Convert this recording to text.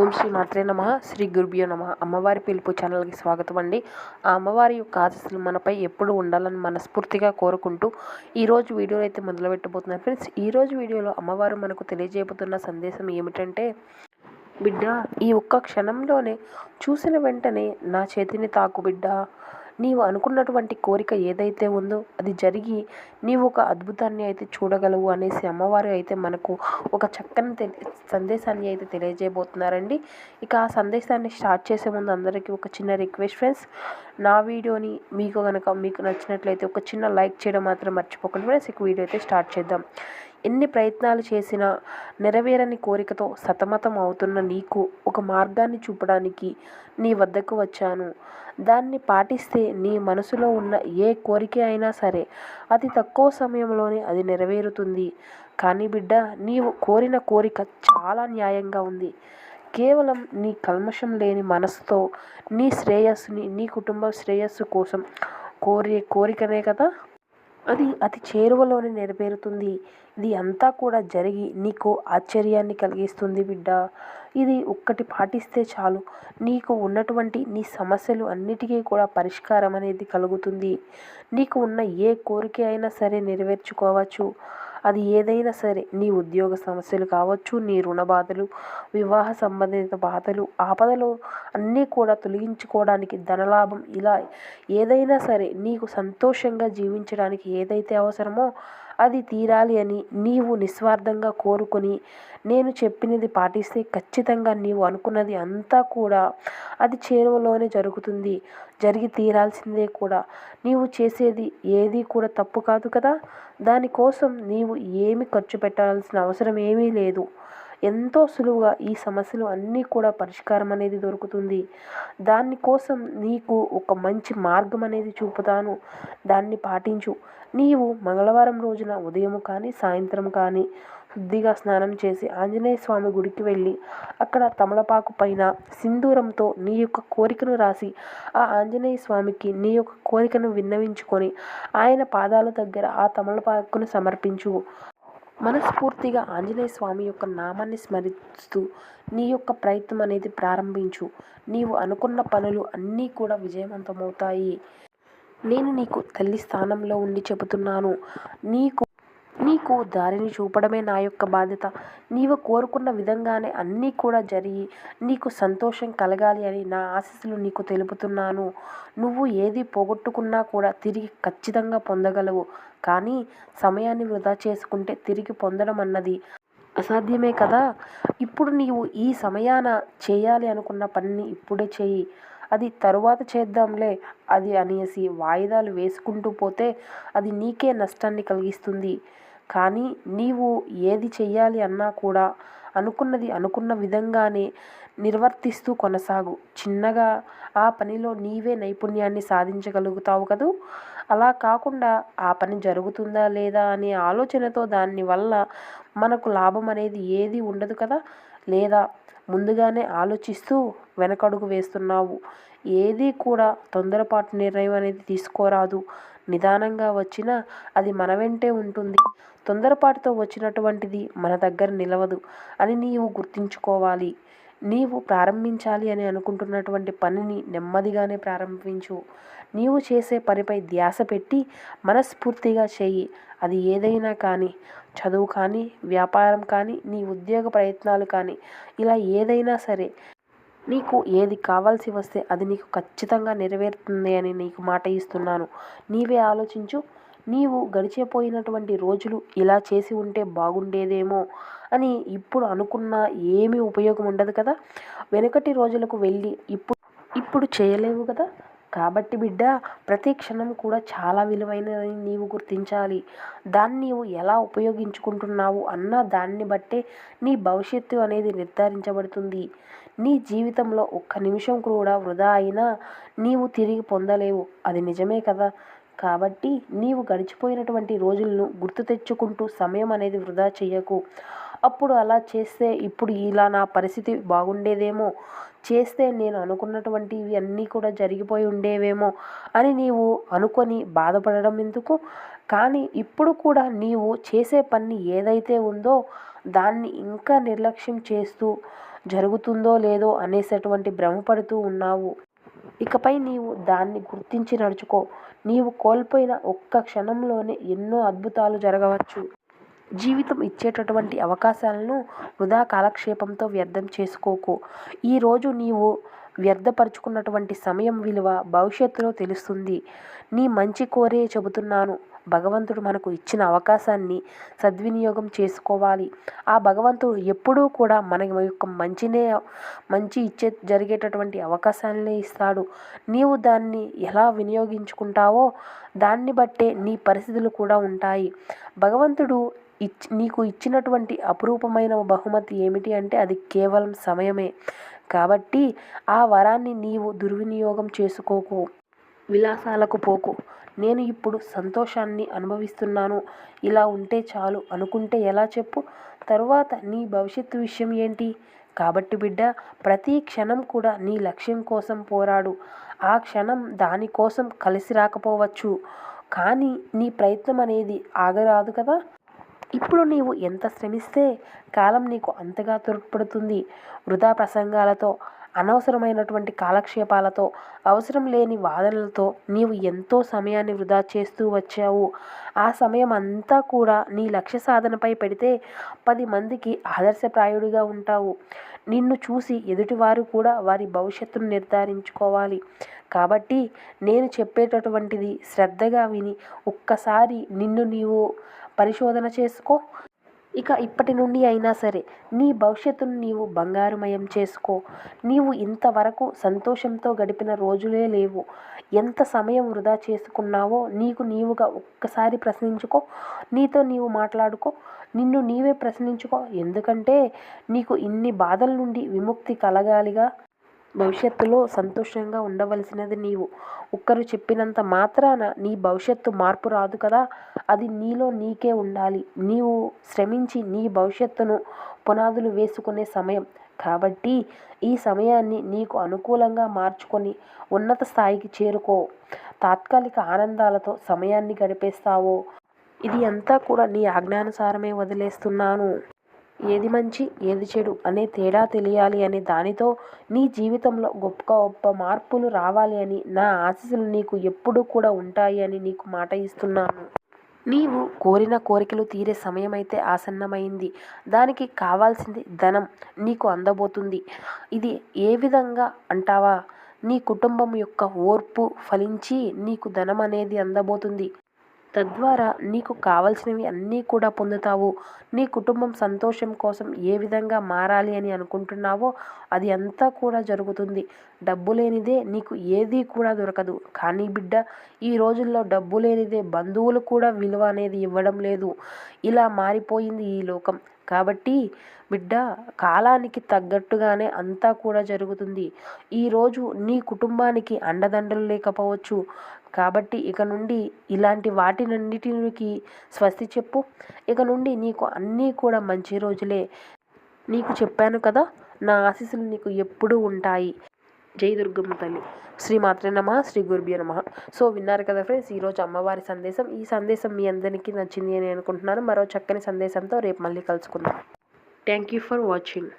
ఓం శ్రీ మాత్రే నమ. శ్రీ గురుభ్యో నమ. అమ్మవారి పిలుపు ఛానల్కి స్వాగతం అండి. ఆ అమ్మవారి యొక్క ఆశస్సులు మనపై ఎప్పుడు ఉండాలని మనస్ఫూర్తిగా కోరుకుంటూ ఈరోజు వీడియోలో అయితే మొదలుపెట్టబోతున్నాను. ఫ్రెండ్స్ ఈరోజు వీడియోలో అమ్మవారు మనకు తెలియజేయబోతున్న సందేశం ఏమిటంటే బిడ్డ ఈ ఒక్క క్షణంలోనే చూసిన వెంటనే నా చేతిని తాకు బిడ్డ. నీవు అనుకున్నటువంటి కోరిక ఏదైతే ఉందో అది జరిగి నీవు ఒక అద్భుతాన్ని అయితే చూడగలవు అనేసి అమ్మవారు అయితే మనకు ఒక చక్కని తెలి సందేశాన్ని అయితే తెలియజేయబోతున్నారండి. ఇక ఆ సందేశాన్ని స్టార్ట్ చేసే ముందు అందరికీ ఒక చిన్న రిక్వెస్ట్ ఫ్రెండ్స్. నా వీడియోని మీకు కనుక మీకు నచ్చినట్లయితే ఒక చిన్న లైక్ చేయడం మాత్రం మర్చిపోకండి ఫ్రెండ్స్. ఇక వీడియో అయితే స్టార్ట్ చేద్దాం. ఎన్ని ప్రయత్నాలు చేసినా నెరవేరని కోరికతో సతమతం అవుతున్న నీకు ఒక మార్గాన్ని చూపడానికి నీ వద్దకు వచ్చాను. దాన్ని పాటిస్తే నీ మనసులో ఉన్న ఏ కోరిక అయినా సరే అతి తక్కువ సమయంలోనే అది నెరవేరుతుంది. కానీ బిడ్డ నీవు కోరిన కోరిక చాలా న్యాయంగా ఉంది. కేవలం నీ కల్మషం లేని మనసుతో నీ శ్రేయస్సుని నీ కుటుంబ శ్రేయస్సు కోసం కోరే కోరికనే కదా? అది అతి చేరువలోనే నెరవేరుతుంది. ఇది అంతా కూడా జరిగి నీకు ఆశ్చర్యాన్ని కలిగిస్తుంది బిడ్డ. ఇది ఒక్కటి పాటిస్తే చాలు. నీకు ఉన్నటువంటి నీ సమస్యలు అన్నిటికీ కూడా పరిష్కారం అనేది కలుగుతుంది. నీకు ఉన్న ఏ కోరిక అయినా సరే నెరవేర్చుకోవచ్చు. అది ఏదైనా సరే నీ ఉద్యోగ సమస్యలు కావచ్చు నీ రుణ బాధలు వివాహ సంబంధిత బాధలు ఆపదలు అన్నీ కూడా తొలగించుకోవడానికి ధనలాభం ఇలా ఏదైనా సరే నీకు సంతోషంగా జీవించడానికి ఏదైతే అవసరమో అది తీరాలి అని నీవు నిస్వార్థంగా కోరుకొని నేను చెప్పినది పాటిస్తే ఖచ్చితంగా నీవు అనుకున్నది అంతా కూడా అది చేరువలోనే జరుగుతుంది. జరిగి తీరాల్సిందే కూడా. నీవు చేసేది ఏది కూడా తప్పు కాదు కదా? దానికోసం నీవు ఏమి ఖర్చు పెట్టాల్సిన అవసరం ఏమీ లేదు. ఎంతో సులువుగా ఈ సమస్యలు అన్నీ కూడా పరిష్కారం అనేది దొరుకుతుంది. దానికోసం నీకు ఒక మంచి మార్గం అనేది చూపుతాను. దాన్ని పాటించు. నీవు మంగళవారం రోజున ఉదయం కానీ సాయంత్రం కానీ శుద్ధిగా స్నానం చేసి ఆంజనేయ స్వామి గుడికి వెళ్ళి అక్కడ తమలపాకు పైన సింధూరంతో నీ యొక్క కోరికను రాసి ఆ ఆంజనేయ స్వామికి నీ యొక్క కోరికను విన్నవించుకొని ఆయన పాదాల దగ్గర ఆ తమలపాకును సమర్పించు. మనస్ఫూర్తిగా ఆంజనేయ స్వామి యొక్క నామాన్ని స్మరిస్తూ నీ యొక్క ప్రయత్నం అనేది ప్రారంభించు. నీవు అనుకున్న పనులు అన్నీ కూడా విజయవంతమవుతాయి. నేను నీకు తల్లి స్థానంలో ఉండి చెబుతున్నాను. నీకు నీకు దారిని చూపడమే నా యొక్క బాధ్యత. నీవు కోరుకున్న విధంగానే అన్నీ కూడా జరిగి నీకు సంతోషం కలగాలి అని నా ఆశీస్సులు నీకు తెలుపుతున్నాను. నువ్వు ఏది పోగొట్టుకున్నా కూడా తిరిగి ఖచ్చితంగా పొందగలవు. కానీ సమయాన్ని వృధా చేసుకుంటే తిరిగి పొందడం అన్నది అసాధ్యమే కదా? ఇప్పుడు నీవు ఈ సమయాన చేయాలి అనుకున్న పనిని ఇప్పుడే చేయి. అది తరువాత చేద్దాంలే. అది అనేసి వాయిదాలు వేసుకుంటూ పోతే అది నీకే నష్టాన్ని కలిగిస్తుంది. కానీ నీవు ఏది చెయ్యాలి అన్నా కూడా అనుకున్నది అనుకున్న విధంగానే నిర్వర్తిస్తూ కొనసాగు. చిన్నగా ఆ పనిలో నీవే నైపుణ్యాన్ని సాధించగలుగుతావు కదూ? అలా కాకుండా ఆ పని జరుగుతుందా లేదా అనే ఆలోచనతో దాని వల్ల మనకు లాభం అనేది ఏది ఉండదు కదా? లేదా ముందుగానే ఆలోచిస్తూ వెనకడుగు వేస్తున్నావు. ఏది కూడా తొందరపాటు నిర్ణయం అనేది తీసుకోరాదు. నిదానంగా వచ్చినా అది మన వెంటే ఉంటుంది. తొందరపాటుతో వచ్చినటువంటిది మన దగ్గర నిలవదు అని నీవు గుర్తుంచుకోవాలి. నీవు ప్రారంభించాలి అని అనుకుంటున్నటువంటి పనిని నెమ్మదిగానే ప్రారంభించు. నీవు చేసే పనిపై ధ్యాస పెట్టి మనస్ఫూర్తిగా చెయ్యి అది ఏదైనా కానీ చదువు కానీ వ్యాపారం కానీ నీ ఉద్యోగ ప్రయత్నాలు కానీ ఇలా ఏదైనా సరే నీకు ఏది కావాల్సి వస్తే అది నీకు ఖచ్చితంగా నెరవేరుతుంది అని నీకు మాట ఇస్తున్నాను. నీవే ఆలోచించు. నీవు గడిచిపోయినటువంటి రోజులు ఇలా చేసి ఉంటే బాగుండేదేమో అని ఇప్పుడు అనుకున్న ఏమీ ఉపయోగం ఉండదు కదా. వెనుకటి రోజులకు వెళ్ళి ఇప్పుడు ఇప్పుడు చేయలేవు కదా. కాబట్టి బిడ్డ ప్రతి క్షణం కూడా చాలా విలువైనదని నీవు గుర్తించాలి. దాన్ని నీవు ఎలా ఉపయోగించుకుంటున్నావు అన్న దాన్ని బట్టే నీ భవిష్యత్తు అనేది నిర్ధారించబడుతుంది. నీ జీవితంలో ఒక్క నిమిషం కూడా వృధా అయినా నీవు తిరిగి పొందలేవు. అది నిజమే కదా. కాబట్టి నీవు గడిచిపోయినటువంటి రోజులను గుర్తు తెచ్చుకుంటూ సమయం అనేది వృధా చెయ్యకు అప్పుడు అలా చేస్తే ఇప్పుడు ఇలా నా పరిస్థితి బాగుండేదేమో? చేస్తే నేను అనుకున్నటువంటివి అన్నీ కూడా జరిగిపోయి ఉండేవేమో? అని నీవు అనుకొని బాధపడడం ఎందుకు? కానీ ఇప్పుడు కూడా నీవు చేసే పని ఏదైతే ఉందో దాన్ని ఇంకా నిర్లక్ష్యం చేస్తూ జరుగుతుందో లేదో అనేటటువంటి భ్రమపడుతూ ఉన్నావు. ఇకపై నీవు దాన్ని గుర్తించి నడుచుకో. నీవు కోల్పోయిన ఒక్క క్షణంలోనే ఎన్నో అద్భుతాలు జరగవచ్చు. జీవితం ఇచ్చేటటువంటి అవకాశాలను వృధా కాలక్షేపంతో వ్యర్థం చేసుకోకు. ఈరోజు నీవు వ్యర్థపరుచుకున్నటువంటి సమయం విలువ భవిష్యత్తులో తెలుస్తుంది. నీ మంచి కోరే చెబుతున్నాను. భగవంతుడు మనకు ఇచ్చిన అవకాశాన్ని సద్వినియోగం చేసుకోవాలి. ఆ భగవంతుడు ఎప్పుడూ కూడా మన యొక్క మంచినే మంచి ఇచ్చే జరిగేటటువంటి అవకాశాలనే ఇస్తాడు. నీవు దాన్ని ఎలా వినియోగించుకుంటావో దాన్ని బట్టే నీ పరిస్థితులు కూడా ఉంటాయి. భగవంతుడు ఇచ్ నీకు ఇచ్చినటువంటి అపురూపమైన బహుమతి ఏమిటి అంటే అది కేవలం సమయమే. కాబట్టి ఆ వరాన్ని నీవు దుర్వినియోగం చేసుకోకు. విలాసాలకు పోకు. నేను ఇప్పుడు సంతోషాన్ని అనుభవిస్తున్నాను. ఇలా ఉంటే చాలు. అనుకుంటే ఎలా చెప్పు? తరువాత నీ భవిష్యత్తు విషయం ఏంటి? కాబట్టి బిడ్డ ప్రతి క్షణం కూడా నీ లక్ష్యం కోసం పోరాడు. ఆ క్షణం దానికోసం కలిసి రాకపోవచ్చు. కానీ నీ ప్రయత్నం అనేది ఆగరాదు కదా? ఇప్పుడు నీవు ఎంత శ్రమిస్తే కాలం నీకు అంతగా తోడ్పడుతుంది. వృధా ప్రసంగాలతో అనవసరమైనటువంటి కాలక్షేపాలతో అవసరం లేని వాదనలతో నీవు ఎంతో సమయాన్ని వృధా చేస్తూ వచ్చావు. ఆ సమయం అంతా కూడా నీ లక్ష్య సాధనపై పెడితే పది మందికి ఆదర్శప్రాయుడిగా ఉంటావు. నిన్ను చూసి ఎదుటివారు కూడా వారి భవిష్యత్తును నిర్ధారించుకోవాలి. కాబట్టి నేను చెప్పేటటువంటిది శ్రద్ధగా విని ఒక్కసారి నిన్ను నీవు పరిశోధన చేసుకో. ఇక ఇప్పటి నుండి అయినా సరే నీ భవిష్యత్తును నీవు బంగారుమయం చేసుకో. నీవు ఇంతవరకు సంతోషంతో గడిపిన రోజులే లేవు. ఎంత సమయం వృధా చేసుకున్నావో నీకు నీవుగా ఒక్కసారి ప్రశ్నించుకో. నీతో నీవు మాట్లాడుకో. నిన్ను నీవే ప్రశ్నించుకో. ఎందుకంటే నీకు ఇన్ని బాధల నుండి విముక్తి కలగాలిగా. భవిష్యత్తులో సంతోషంగా ఉండవలసినది నీవు. ఒక్కరు చెప్పినంత మాత్రాన నీ భవిష్యత్తు మార్పు రాదు కదా? అది నీలో నీకే ఉండాలి. నీవు శ్రమించి నీ భవిష్యత్తును పునాదులు వేసుకునే సమయం. కాబట్టి ఈ సమయాన్ని నీకు అనుకూలంగా మార్చుకొని ఉన్నత స్థాయికి చేరుకో. తాత్కాలిక ఆనందాలతో సమయాన్ని గడిపేస్తావో. ఇది అంతా కూడా నీ ఆజ్ఞానుసారమే వదిలేస్తున్నాను. ఏది మంచి ఏది చెడు అనే తేడా తెలియాలి అనే దానితో నీ జీవితంలో గొప్ప గొప్ప మార్పులు రావాలి అని నా ఆశీస్సులు నీకు ఎప్పుడూ కూడా ఉంటాయి అని నీకు మాట ఇస్తున్నాను. నీవు కోరిన కోరికలు తీరే సమయం అయితే ఆసన్నమైంది. దానికి కావాల్సింది ధనం నీకు అందబోతుంది. ఇది ఏ విధంగా అంటావా? నీ కుటుంబం యొక్క ఓర్పు ఫలించి నీకు ధనం అనేది అందబోతుంది. తద్వారా నీకు కావలసినవి అన్నీ కూడా పొందుతావు. నీ కుటుంబం సంతోషం కోసం ఏ విధంగా మారాలి అని అనుకుంటున్నావో అది అంతా కూడా జరుగుతుంది. డబ్బు లేనిదే నీకు ఏది కూడా దొరకదు. కానీ బిడ్డ ఈ రోజుల్లో డబ్బు లేనిదే బంధువులు కూడా విలువ అనేది ఇవ్వడం లేదు. ఇలా మారిపోయింది ఈ లోకం. కాబట్టి బిడ్డ కాలానికి తగ్గట్టుగానే అంతా కూడా జరుగుతుంది. ఈరోజు నీ కుటుంబానికి అండదండలు లేకపోవచ్చు. కాబట్టి ఇక నుండి ఇలాంటి వాటినన్నిటికి స్వస్తి చెప్పు. ఇక నుండి నీకు అన్నీ కూడా మంచి రోజులే. నీకు చెప్పాను కదా నా ఆశీస్సులు నీకు ఎప్పుడూ ఉంటాయి. జై దుర్గమ్మ తల్లి. శ్రీ మాత్రే నమ శ్రీ గురుభ్య నమ. సో విన్నారు కదా ఫ్రెండ్స్ ఈరోజు అమ్మవారి సందేశం. ఈ సందేశం మీ అందరికీ నచ్చింది అని అనుకుంటున్నాను. మరో చక్కని సందేశంతో రేపు మళ్ళీ కలుసుకుందాం. Thank you for watching